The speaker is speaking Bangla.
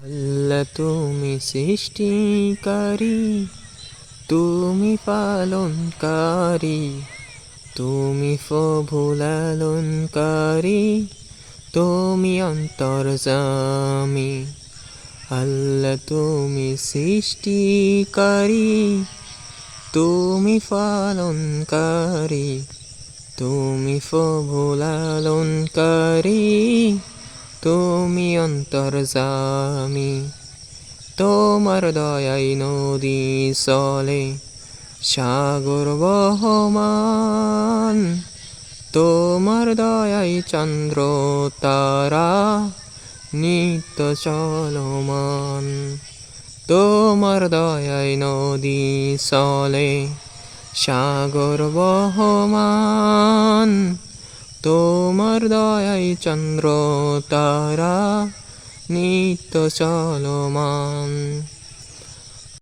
আল্লাহ তুমি সৃষ্টিকারী, তুমি পালনকারী, তুমি ফভুলালনকারী তুমি অন্তর্জামী। আল্লাহ তুমি সৃষ্টিকারী, তুমি পালনকারী, তুমি ফভুলালনকারী তুমি অন্তর্জামী তোমার দয়াই নদী চলে, সাগর বহমান, তোমার দয়াই চন্দ্র তারা, নিত্য চলমান, তোমার দয়াই নদী চলে, সাগর বহমান তোমার দয়াই চন্দ্র তারা নিত্য চলমান।